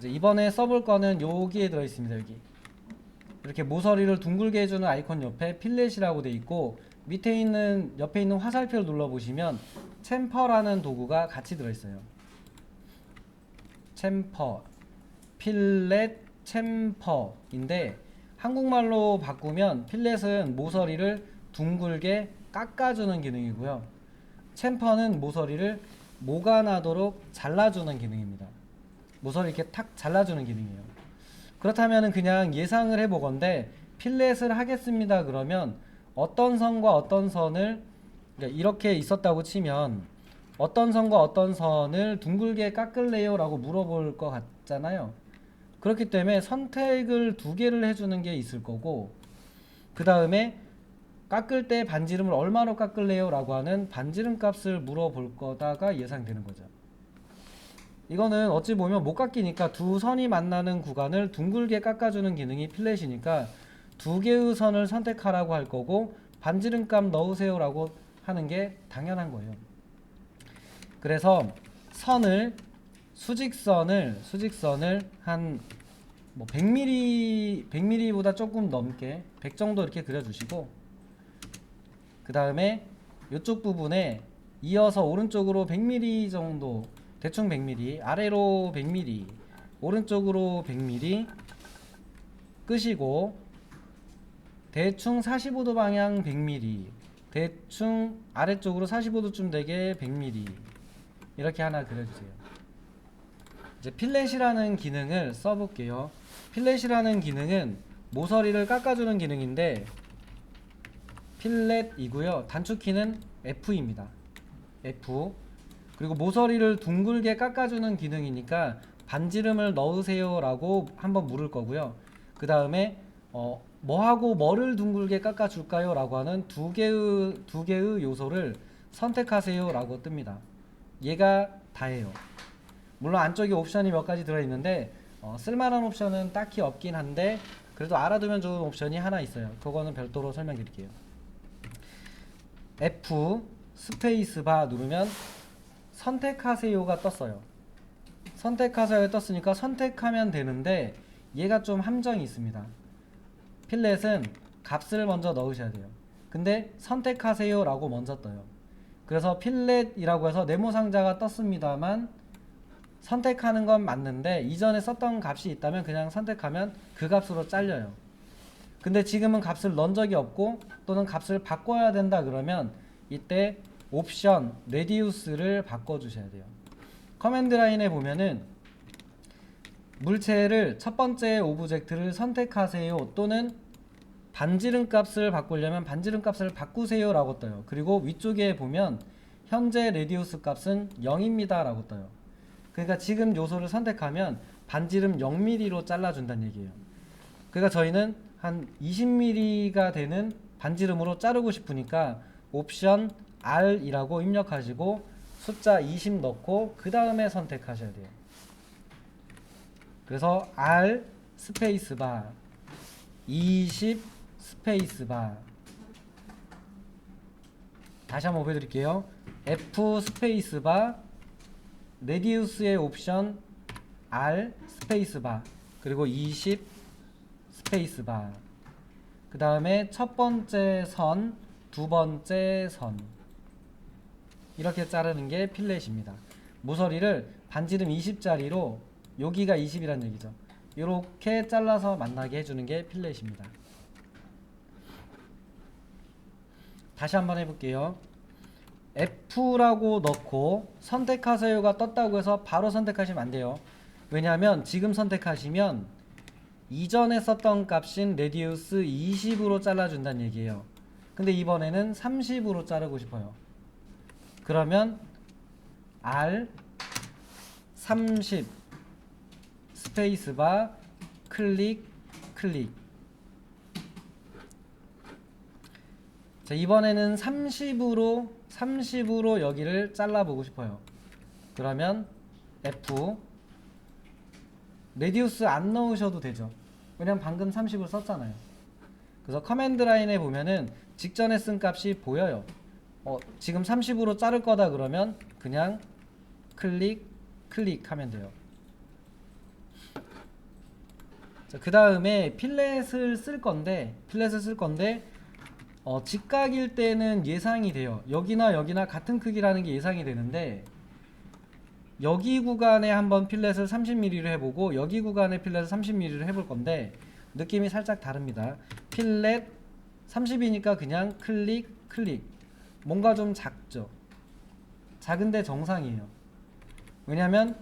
이제 이번에 써볼 거는 여기에 들어 있습니다. 여기 이렇게 모서리를 둥글게 해주는 아이콘 옆에 필렛이라고 돼 있고 밑에 있는 옆에 있는 화살표를 눌러 보시면 챔퍼라는 도구가 같이 들어 있어요. 챔퍼, 필렛, 챔퍼인데 한국말로 바꾸면 필렛은 모서리를 둥글게 깎아주는 기능이고요. 챔퍼는 모서리를 모가 나도록 잘라주는 기능입니다. 모서리 이렇게 탁 잘라주는 기능이에요. 그렇다면 그냥 예상을 해보건데 필렛을 하겠습니다 그러면 어떤 선과 어떤 선을 그러니까 이렇게 있었다고 치면 어떤 선과 어떤 선을 둥글게 깎을래요? 라고 물어볼 것 같잖아요. 그렇기 때문에 선택을 두 개를 해주는 게 있을 거고 그 다음에 깎을 때 반지름을 얼마로 깎을래요? 라고 하는 반지름 값을 물어볼 거다가 예상되는 거죠 이거는 어찌 보면 못 깎이니까 두 선이 만나는 구간을 둥글게 깎아주는 기능이 필렛이니까 두 개의 선을 선택하라고 할 거고 반지름 값 넣으세요라고 하는 게 당연한 거예요. 그래서 선을 수직선을 수직선을 한 뭐 100mm 100mm보다 조금 넘게 100 정도 이렇게 그려주시고 그 다음에 이쪽 부분에 이어서 오른쪽으로 100mm 정도 대충 100mm 아래로 100mm 오른쪽으로 100mm 끄시고 대충 45도 방향 100mm 대충 아래쪽으로 45도쯤 되게 100mm 이렇게 하나 그려주세요. 이제 필렛이라는 기능을 써볼게요. 필렛이라는 기능은 모서리를 깎아주는 기능인데 필렛이고요. 단축키는 F입니다. F 그리고 모서리를 둥글게 깎아주는 기능이니까 반지름을 넣으세요 라고 한번 물을 거고요. 그 다음에 어, 뭐하고 뭐를 둥글게 깎아줄까요? 라고 하는 두 개의 두 개의 요소를 선택하세요 라고 뜹니다. 얘가 다예요. 물론 안쪽에 옵션이 몇 가지 들어있는데 어, 쓸만한 옵션은 딱히 없긴 한데 그래도 알아두면 좋은 옵션이 하나 있어요. 그거는 별도로 설명드릴게요. F 스페이스바 누르면 선택하세요가 떴어요. 선택하세요 떴으니까 선택하면 되는데 얘가 좀 함정이 있습니다. 필렛은 값을 먼저 넣으셔야 돼요. 근데 선택하세요 라고 먼저 떠요. 그래서 필렛이라고 해서 네모 상자가 떴습니다만 선택하는 건 맞는데 이전에 썼던 값이 있다면 그냥 선택하면 그 값으로 잘려요. 근데 지금은 값을 넣은 적이 없고 또는 값을 바꿔야 된다 그러면 이때 옵션 레디우스를 바꿔 주셔야 돼요. 커맨드 라인에 보면은 물체를 첫 번째 오브젝트를 선택하세요 또는 반지름 값을 바꾸려면 반지름 값을 바꾸세요 라고 떠요. 그리고 위쪽에 보면 현재 레디우스 값은 0입니다 라고 떠요. 그러니까 지금 요소를 선택하면 반지름 0mm로 잘라준다는 얘기예요. 그러니까 저희는 한 20mm가 되는 반지름으로 자르고 싶으니까 옵션 R이라고 입력하시고 숫자 20 넣고 그 다음에 선택하셔야 돼요. 그래서 R 스페이스바 20 스페이스바 다시 한번 보여드릴게요. F 스페이스바 레디우스의 옵션 R 스페이스바 그리고 20 스페이스바 그 다음에 첫 번째 선, 두 번째 선 이렇게 자르는 게 필렛입니다. 모서리를 반지름 20짜리로 여기가 20이란 얘기죠. 이렇게 잘라서 만나게 해주는 게 필렛입니다. 다시 한번 해볼게요. F라고 넣고 선택하세요가 떴다고 해서 바로 선택하시면 안 돼요. 왜냐하면 지금 선택하시면 이전에 썼던 값인 레디우스 20으로 잘라준다는 얘기예요. 근데 이번에는 30으로 자르고 싶어요. 그러면 R 30 스페이스바 클릭 클릭. 자 이번에는 30으로 30으로 여기를 잘라보고 싶어요. 그러면 F 레디우스 안 넣으셔도 되죠. 왜냐면 방금 30을 썼잖아요. 그래서 커맨드 라인에 보면은 직전에 쓴 값이 보여요 어, 지금 30으로 자를 거다 그러면 그냥 클릭 클릭하면 돼요 자, 그 다음에 필렛을 쓸 건데 필렛을 쓸 건데 어, 직각일 때는 예상이 돼요. 여기나 여기나 같은 크기라는 게 예상이 되는데 여기 구간에 한번 필렛을 30mm로 해보고 여기 구간에 필렛을 30mm로 해볼 건데 느낌이 살짝 다릅니다. 필렛 30이니까 그냥 클릭 클릭 뭔가 좀 작죠. 작은데 정상이에요. 왜냐면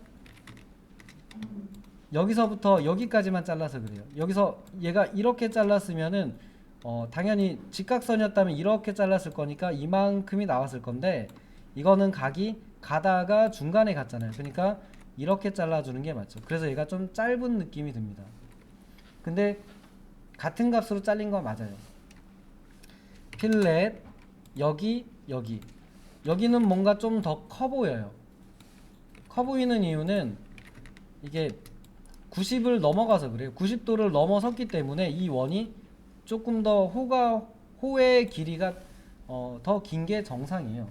여기서부터 여기까지만 잘라서 그래요. 여기서 얘가 이렇게 잘랐으면은 어, 당연히 직각선이었다면 이렇게 잘랐을 거니까 이만큼이 나왔을 건데 이거는 각이 가다가 중간에 갔잖아요. 그러니까 이렇게 잘라주는 게 맞죠. 그래서 얘가 좀 짧은 느낌이 듭니다. 근데 같은 값으로 잘린 건 맞아요. 필렛 여기 여기 여기는 뭔가 좀 더 커 보여요. 커 보이는 이유는 이게 90을 넘어가서 그래요. 90도를 넘어섰기 때문에 이 원이 조금 더 호가 호의 길이가 어, 더 긴 게 정상이에요.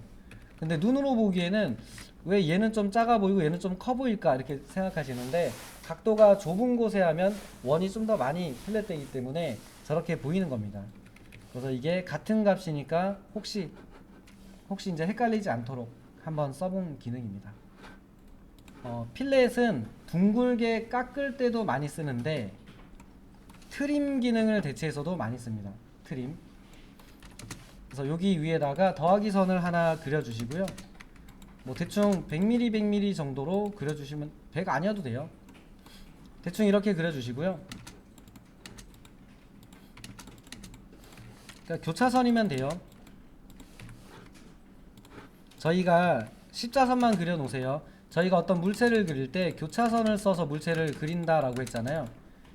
근데 눈으로 보기에는 왜 얘는 좀 작아 보이고 얘는 좀 커 보일까 이렇게 생각하시는데 각도가 좁은 곳에 하면 원이 좀 더 많이 플랫되기 때문에 저렇게 보이는 겁니다. 그래서 이게 같은 값이니까 혹시 혹시 이제 헷갈리지 않도록 한번 써본 기능입니다. 어, 필렛은 둥글게 깎을 때도 많이 쓰는데 트림 기능을 대체해서도 많이 씁니다. 트림. 그래서 여기 위에다가 더하기 선을 하나 그려주시고요. 뭐 대충 100mm, 100mm 정도로 그려주시면 100 아니어도 돼요. 대충 이렇게 그려주시고요. 그러니까 교차선이면 돼요. 저희가 십자선만 그려 놓으세요. 저희가 어떤 물체를 그릴 때 교차선을 써서 물체를 그린다라고 했잖아요.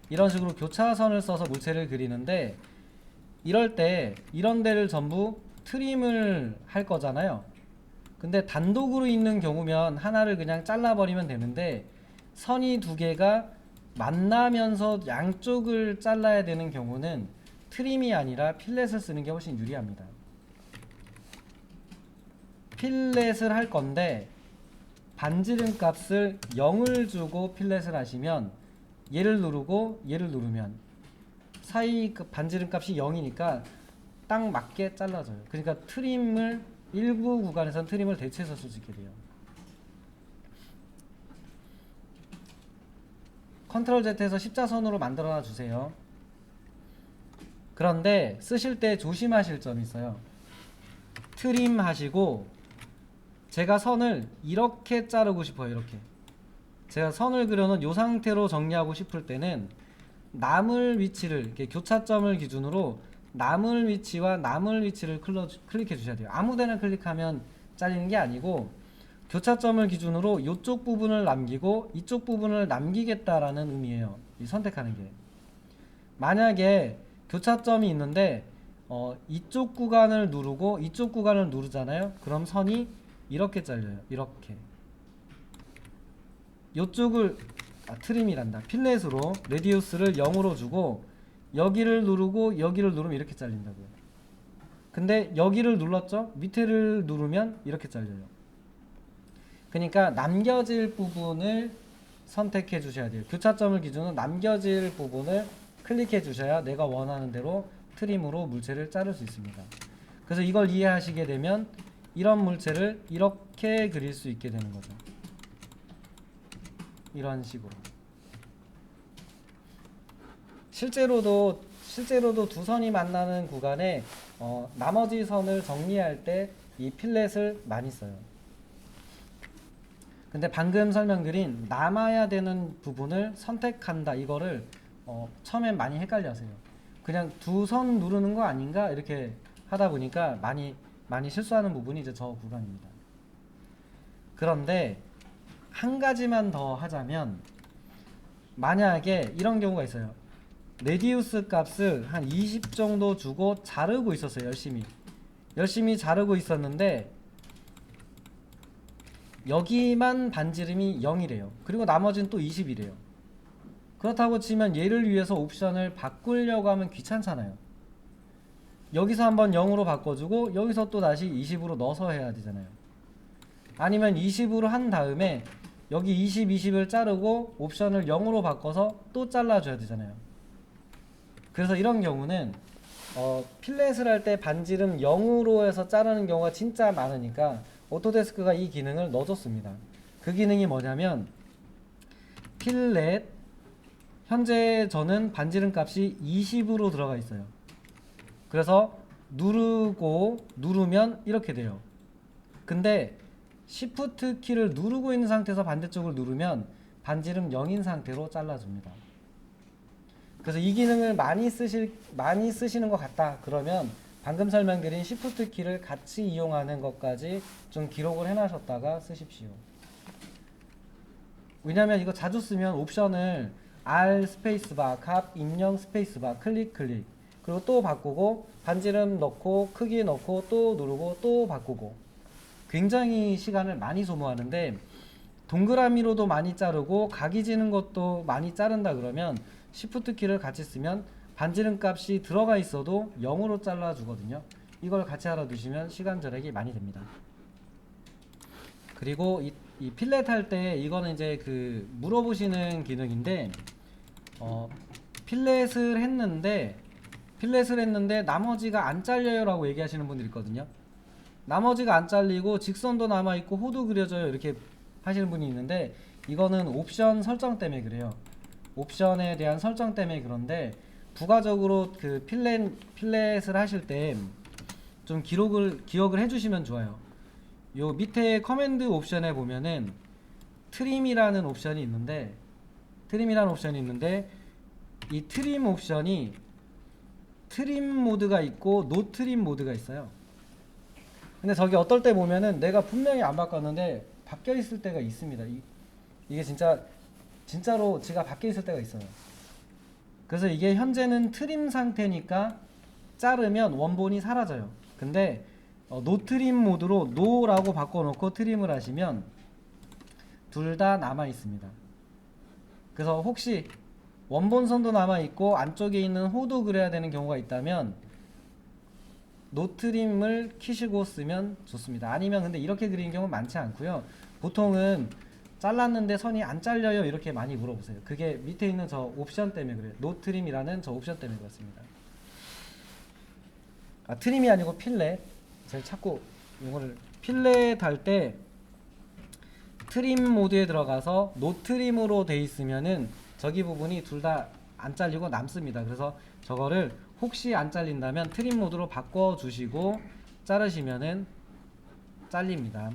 이런 식으로 교차선을 써서 물체를 그리는데 이럴 때 이런 데를 전부 트림을 할 거잖아요. 근데 단독으로 있는 경우면 하나를 그냥 잘라버리면 되는데 선이 두 개가 만나면서 양쪽을 잘라야 되는 경우는 트림이 아니라 필렛을 쓰는 게 훨씬 유리합니다. 필렛을 할 건데 반지름 값을 0을 주고 필렛을 하시면 얘를 누르고 얘를 누르면 사이 그 반지름 값이 0이니까 딱 맞게 잘라져요. 그러니까 트림을 일부 구간에선 트림을 대체해서 있게 돼요. 컨트롤 Z에서 십자선으로 만들어 주세요. 그런데 쓰실 때 조심하실 점이 있어요. 트림 하시고 제가 선을 이렇게 자르고 싶어요. 이렇게. 제가 선을 그려놓은 이 상태로 정리하고 싶을 때는 남을 위치를 이렇게 교차점을 기준으로 남을 위치와 남을 위치를 클러, 클릭해 주셔야 돼요. 아무데나 클릭하면 잘리는 게 아니고 교차점을 기준으로 이쪽 부분을 남기고 이쪽 부분을 남기겠다라는 의미예요. 이 선택하는 게. 만약에 교차점이 있는데 어, 이쪽 구간을 누르고 이쪽 구간을 누르잖아요. 그럼 선이 이렇게 잘려요. 이렇게. 이쪽을 아, 트림이란다. 필렛으로 레디우스를 0으로 주고 여기를 누르고 여기를 누르면 이렇게 잘린다고요. 근데 여기를 눌렀죠? 밑에를 누르면 이렇게 잘려요. 그러니까 남겨질 부분을 선택해 주셔야 돼요. 교차점을 기준으로 남겨질 부분을 클릭해 주셔야 내가 원하는 대로 트림으로 물체를 자를 수 있습니다. 그래서 이걸 이해하시게 되면 이런 물체를 이렇게 그릴 수 있게 되는 거죠. 이런 식으로. 실제로도 실제로도 두 선이 만나는 구간에 어, 나머지 선을 정리할 때 이 필렛을 많이 써요. 근데 방금 설명드린 남아야 되는 부분을 선택한다 이거를 어, 처음엔 많이 헷갈려하세요. 그냥 두 선 누르는 거 아닌가 이렇게 하다 보니까 많이 많이 실수하는 부분이 이제 저 구간입니다. 그런데 한 가지만 더 하자면 만약에 이런 경우가 있어요. 레디우스 값을 한 20 정도 주고 자르고 있었어요. 열심히. 열심히 자르고 있었는데 여기만 반지름이 0이래요. 그리고 나머지는 또 20이래요. 그렇다고 치면 얘를 위해서 옵션을 바꾸려고 하면 귀찮잖아요. 여기서 한번 0으로 바꿔주고 여기서 또 다시 20으로 넣어서 해야 되잖아요. 아니면 20으로 한 다음에 여기 20, 20을 자르고 옵션을 0으로 바꿔서 또 잘라줘야 되잖아요. 그래서 이런 경우는 어, 필렛을 할 때 반지름 0으로 해서 자르는 경우가 진짜 많으니까 오토데스크가 이 기능을 넣어줬습니다. 그 기능이 뭐냐면 필렛 현재 저는 반지름 값이 20으로 들어가 있어요. 그래서 누르고 누르면 이렇게 돼요. 근데 Shift 키를 누르고 있는 상태에서 반대쪽을 누르면 반지름 0인 상태로 잘라줍니다. 그래서 이 기능을 많이 쓰실 많이 쓰시는 것 같다. 그러면 방금 설명드린 Shift 키를 같이 이용하는 것까지 좀 기록을 해놔셨다가 쓰십시오. 왜냐면 이거 자주 쓰면 옵션을 R 스페이스바, 값 입력 스페이스바, 클릭 클릭 그리고 또 바꾸고 반지름 넣고 크기 넣고 또 누르고 또 바꾸고 굉장히 시간을 많이 소모하는데 동그라미로도 많이 자르고 각이 지는 것도 많이 자른다 그러면 Shift 키를 같이 쓰면 반지름 값이 들어가 있어도 0으로 잘라 주거든요. 이걸 같이 알아두시면 시간 절약이 많이 됩니다. 그리고 이, 이 필렛 할 때 이거는 이제 그 물어보시는 기능인데 어, 필렛을 했는데 필렛을 했는데 나머지가 안 잘려요 라고 얘기하시는 분들 있거든요. 나머지가 안 잘리고 직선도 남아 있고 호도 그려져요 이렇게 하시는 분이 있는데 이거는 옵션 설정 때문에 그래요. 옵션에 대한 설정 때문에 그런데 부가적으로 그 필렛 필렛을 하실 때 좀 기록을 기억을 해주시면 좋아요. 요 밑에 커맨드 옵션에 보면은 트림이라는 옵션이 있는데 트림이라는 옵션이 있는데 이 트림 옵션이 트림 모드가 있고 노 트림 모드가 있어요. 근데 저기 어떨 때 보면은 내가 분명히 안 바꿨는데 바뀌어 있을 때가 있습니다. 이, 이게 진짜 진짜로 지가 바뀌어 있을 때가 있어요. 그래서 이게 현재는 트림 상태니까 자르면 원본이 사라져요. 근데 어, 노트림 모드로 노라고 바꿔놓고 트림을 하시면 둘 다 남아 있습니다. 그래서 혹시 원본선도 남아 있고 안쪽에 있는 호도 그려야 되는 경우가 있다면 노트림을 키시고 쓰면 좋습니다. 아니면 근데 이렇게 그리는 경우 는 많지 않고요. 보통은 잘랐는데 선이 안 잘려요 이렇게 많이 물어보세요. 그게 밑에 있는 저 옵션 때문에 그래요. 노트림이라는 저 옵션 때문에 그렇습니다. 아 트림이 아니고 필렛. 제가 자꾸 이거를 필렛 할때 트림 모드에 들어가서 노트림으로 돼 있으면은 저기 부분이 둘 다 안 잘리고 남습니다. 그래서 저거를 혹시 안 잘린다면 트림 모드로 바꿔 주시고 자르시면은 잘립니다.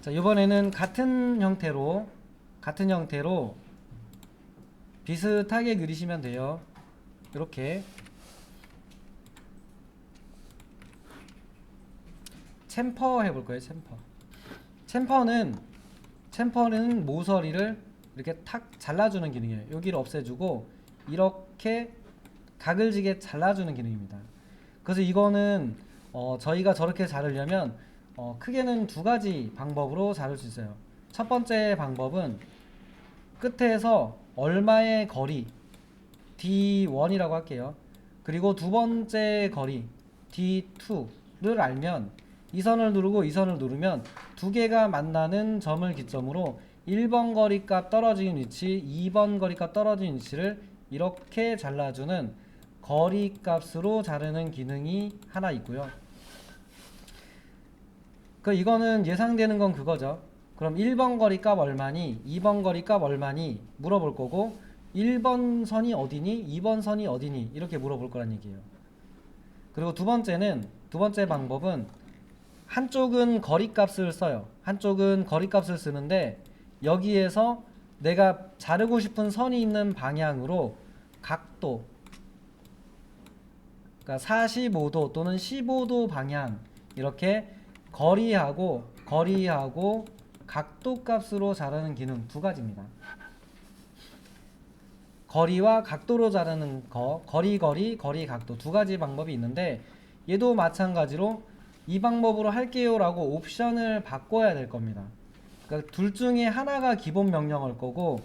자, 이번에는 같은 형태로 같은 형태로 비슷하게 그리시면 돼요. 이렇게 챔퍼 해볼 거예요. 챔퍼. 챔퍼는 챔퍼는 모서리를 이렇게 탁 잘라주는 기능이에요. 여기를 없애주고 이렇게 각을 지게 잘라주는 기능입니다. 그래서 이거는 어, 저희가 저렇게 자르려면 어, 크게는 두 가지 방법으로 자를 수 있어요. 첫 번째 방법은 끝에서 얼마의 거리 D1이라고 할게요. 그리고 두 번째 거리 D2를 알면 이 선을 누르고 이 선을 누르면 두 개가 만나는 점을 기점으로 1번 거리 값 떨어진 위치, 2번 거리 값 떨어진 위치를 이렇게 잘라주는 거리 값으로 자르는 기능이 하나 있고요. 그 이거는 예상되는 건 그거죠. 그럼 1번 거리 값 얼마니, 2번 거리 값 얼마니 물어볼 거고 1번 선이 어디니, 2번 선이 어디니 이렇게 물어볼 거란 얘기예요. 그리고 두 번째는 두 번째 방법은 한쪽은 거리값을 써요. 한쪽은 거리값을 쓰는데 여기에서 내가 자르고 싶은 선이 있는 방향으로 각도 그러니까 45도 또는 15도 방향 이렇게 거리하고 거리하고 각도 값으로 자르는 기능 두 가지입니다. 거리와 각도로 자르는 거, 거리 거리, 거리 각도 두 가지 방법이 있는데 얘도 마찬가지로 이 방법으로 할게요 라고 옵션을 바꿔야 될 겁니다. 그러니까 둘 중에 하나가 기본 명령어일 거고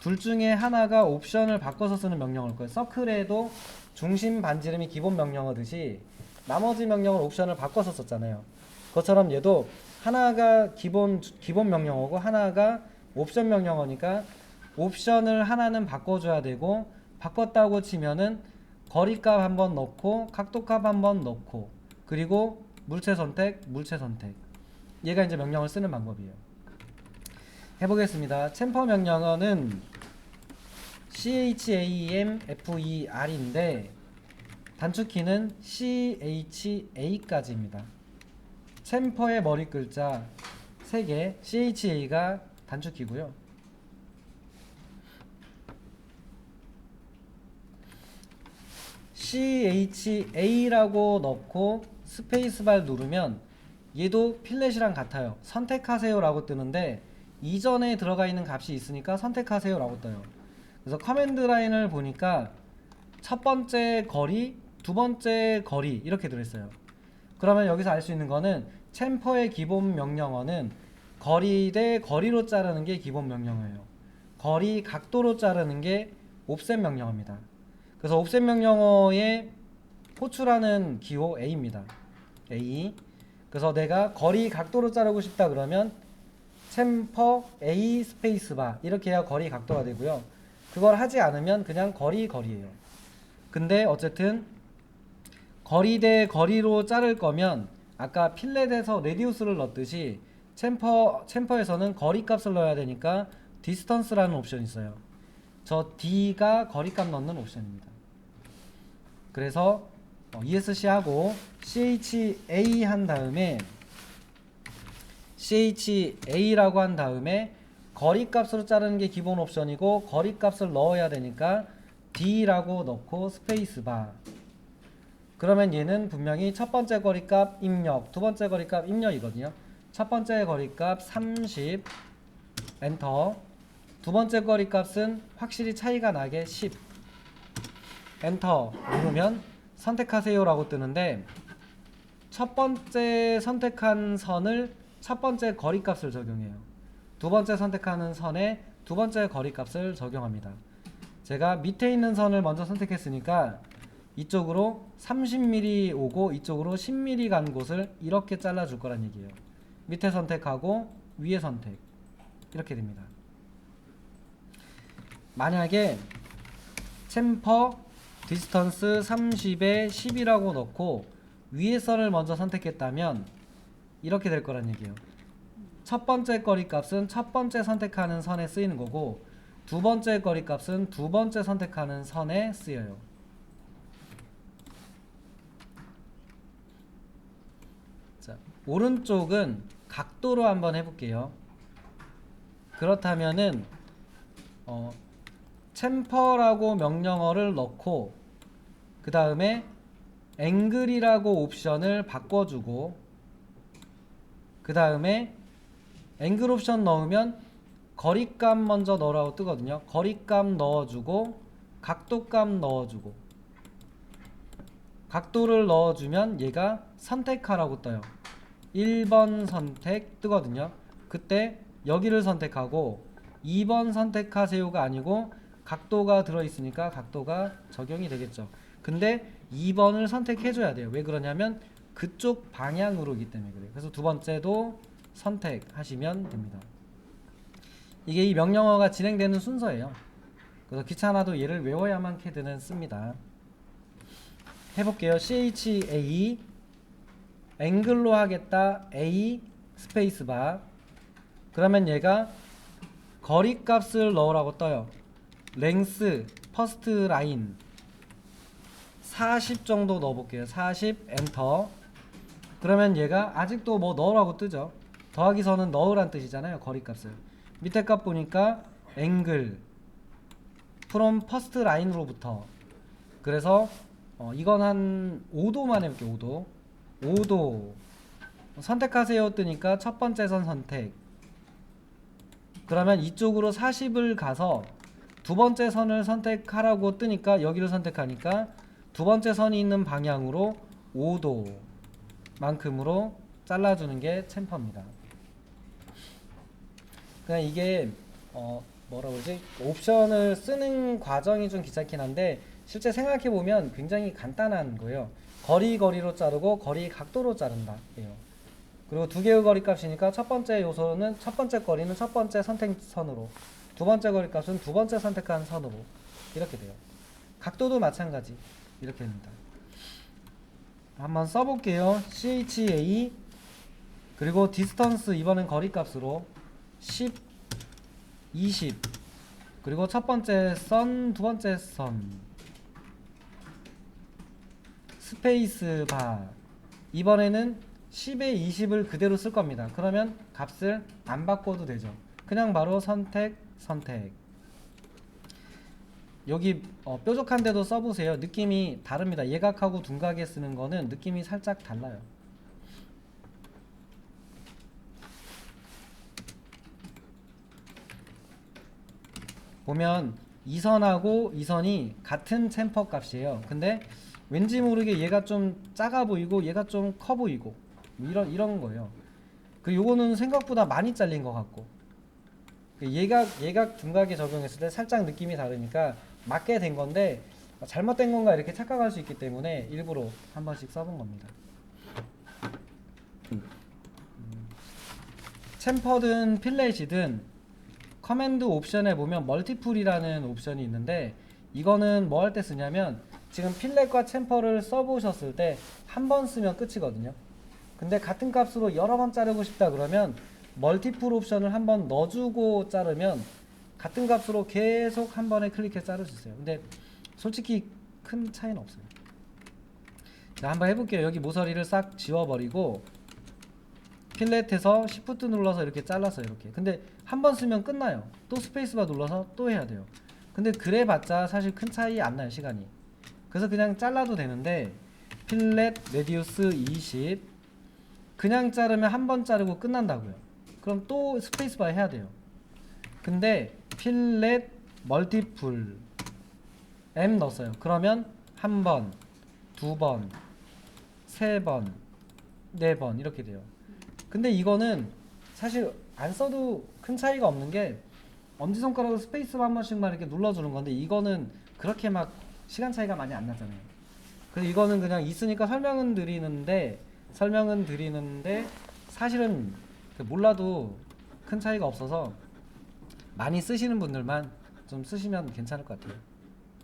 둘 중에 하나가 옵션을 바꿔서 쓰는 명령어일 거예요. 서클에도 중심 반지름이 기본 명령어듯이 나머지 명령을 옵션을 바꿔서 썼잖아요. 그것처럼 얘도 하나가 기본 기본 명령어고 하나가 옵션 명령어니까 옵션을 하나는 바꿔줘야 되고 바꿨다고 치면은 거리값 한번 넣고 각도값 한번 넣고 그리고 물체 선택, 물체 선택 얘가 이제 명령을 쓰는 방법이에요. 해보겠습니다. 챔퍼 명령어는 CHAMFER인데 단축키는 CHA까지입니다. 챔퍼의 머리 글자 3개 CHA가 단축키고요. CHA라고 넣고 스페이스바를 누르면 얘도 필렛이랑 같아요. 선택하세요 라고 뜨는데 이전에 들어가 있는 값이 있으니까 선택하세요 라고 떠요. 그래서 커맨드 라인을 보니까 첫 번째 거리, 두 번째 거리 이렇게 들어있어요. 그러면 여기서 알 수 있는 거는 챔퍼의 기본 명령어는 거리 대 거리로 자르는 게 기본 명령어예요. 거리 각도로 자르는 게 옵셋 명령어입니다. 그래서 옵셋 명령어의 호출하는 기호 A입니다. A. 그래서 내가 거리 각도로 자르고 싶다 그러면 챔퍼 A 스페이스바 이렇게 해야 거리 각도가 되고요. 그걸 하지 않으면 그냥 거리 거리예요. 근데 어쨌든 거리 대 거리로 자를 거면 아까 필렛에서 레디우스를 넣듯이 챔퍼 챔퍼에서는 거리 값을 넣어야 되니까 디스턴스라는 옵션이 있어요. 저 D가 거리 값 넣는 옵션입니다. 그래서 어, ESC 하고 CHA 한 다음에 CHA라고 한 다음에 거리 값으로 자르는 게 기본 옵션이고 거리 값을 넣어야 되니까 D라고 넣고 스페이스바 그러면 얘는 분명히 첫 번째 거리값 입력, 두 번째 거리값 입력이거든요. 첫 번째 거리값 30 엔터. 두 번째 거리값은 확실히 차이가 나게 10 엔터 누르면 선택하세요라고 뜨는데 첫 번째 선택한 선을 첫 번째 거리값을 적용해요. 두 번째 선택하는 선에 두 번째 거리값을 적용합니다. 제가 밑에 있는 선을 먼저 선택했으니까 이쪽으로 30mm 오고 이쪽으로 10mm 간 곳을 이렇게 잘라줄 거란 얘기예요. 밑에 선택하고 위에 선택 이렇게 됩니다. 만약에 챔퍼 디스턴스 30에 10이라고 넣고 위에 선을 먼저 선택했다면 이렇게 될 거란 얘기예요. 첫 번째 거리 값은 첫 번째 선택하는 선에 쓰이는 거고 두 번째 거리 값은 두 번째 선택하는 선에 쓰여요. 자, 오른쪽은 각도로 한번 해볼게요. 그렇다면은 어, 챔퍼라고 명령어를 넣고 그 다음에 앵글이라고 옵션을 바꿔주고 그 다음에 앵글 옵션 넣으면 거리값 먼저 넣으라고 뜨거든요. 거리값 넣어주고 각도값 넣어주고 각도를 넣어주면 얘가 선택하라고 떠요. 1번 선택 뜨거든요. 그때 여기를 선택하고 2번 선택하세요가 아니고 각도가 들어있으니까 각도가 적용이 되겠죠. 근데 2번을 선택해줘야 돼요. 왜 그러냐면 그쪽 방향으로기 때문에 그래요. 그래서 두 번째도 선택하시면 됩니다. 이게 이 명령어가 진행되는 순서예요. 그래서 귀찮아도 얘를 외워야만 캐드는 씁니다. 해볼게요. CHA 앵글로 하겠다 A 스페이스바 그러면 얘가 거리 값을 넣으라고 떠요. 랭스 퍼스트 라인 40 정도 넣어볼게요. 40 엔터 그러면 얘가 아직도 뭐 넣으라고 뜨죠. 더하기 선은 넣으란 뜻이잖아요. 거리 값을 밑에 값 보니까 앵글 from 퍼스트 라인으로부터 그래서 어, 이건 한 5도만 해볼게요. 5도 5도 선택하세요 뜨니까 첫 번째 선 선택 그러면 이쪽으로 40을 가서 두 번째 선을 선택하라고 뜨니까 여기를 선택하니까 두 번째 선이 있는 방향으로 5도 만큼으로 잘라주는 게 챔퍼입니다. 그냥 이게 어 뭐라 그러지 옵션을 쓰는 과정이 좀 귀찮긴 한데 실제 생각해 보면 굉장히 간단한 거예요. 거리 거리로 자르고 거리 각도로 자른다. 그리고 두 개의 거리 값이니까 첫 번째 요소는 첫 번째 거리는 첫 번째 선택선으로 두 번째 거리값은 두 번째 선택한 선으로 이렇게 돼요. 각도도 마찬가지 이렇게 됩니다. 한번 써볼게요. CHA 그리고 디스턴스 이번엔 거리값으로 10, 20 그리고 첫 번째 선, 두 번째 선 스페이스 바 이번에는 10에 20을 그대로 쓸 겁니다. 그러면 값을 안 바꿔도 되죠. 그냥 바로 선택, 선택. 여기 어, 뾰족한 데도 써보세요. 느낌이 다릅니다. 예각하고 둔각에 쓰는 거는 느낌이 살짝 달라요. 보면 이선하고이선이 같은 챔퍼 값이에요. 근데 왠지 모르게 얘가 좀 작아 보이고 얘가 좀 커 보이고 뭐 이런 이런 거예요. 그 요거는 생각보다 많이 잘린 것 같고 그 예각 예각 둔각에 적용했을 때 살짝 느낌이 다르니까 맞게 된 건데 잘못된 건가 이렇게 착각할 수 있기 때문에 일부러 한 번씩 써본 겁니다. 음. 챔퍼든 필렛이든 커맨드 옵션에 보면 멀티플이라는 옵션이 있는데 이거는 뭐 할 때 쓰냐면 지금 필렛과 챔퍼를 써보셨을 때 한 번 쓰면 끝이거든요. 근데 같은 값으로 여러 번 자르고 싶다 그러면 멀티플 옵션을 한번 넣어주고 자르면 같은 값으로 계속 한 번에 클릭해 있어요. 근데 솔직히 큰 차이는 없어요. 자, 한번 해볼게요. 여기 모서리를 싹 지워버리고 필렛에서 Shift 눌러서 이렇게 잘라서 이렇게. 근데 한 번 쓰면 끝나요. 또 스페이스바 눌러서 또 해야 돼요. 근데 그래봤자 사실 큰 차이 안 나요 시간이. 그래서 그냥 잘라도 되는데 필렛 레디우스 20 그냥 자르면 한 번 자르고 끝난다고요. 그럼 또 스페이스바 해야 돼요. 근데 필렛 멀티플 M 넣었어요. 그러면 한 번, 두 번, 세 번, 네 번 이렇게 돼요. 근데 이거는 사실 안 써도 큰 차이가 없는 게 엄지손가락으로 스페이스바 한 번씩만 이렇게 눌러주는 건데 이거는 그렇게 막 시간 차이가 많이 안 나잖아요. 그래서 이거는 그냥 있으니까 설명은 드리는데 설명은 드리는데 사실은 그 몰라도 큰 차이가 없어서 많이 쓰시는 분들만 좀 쓰시면 괜찮을 것 같아요.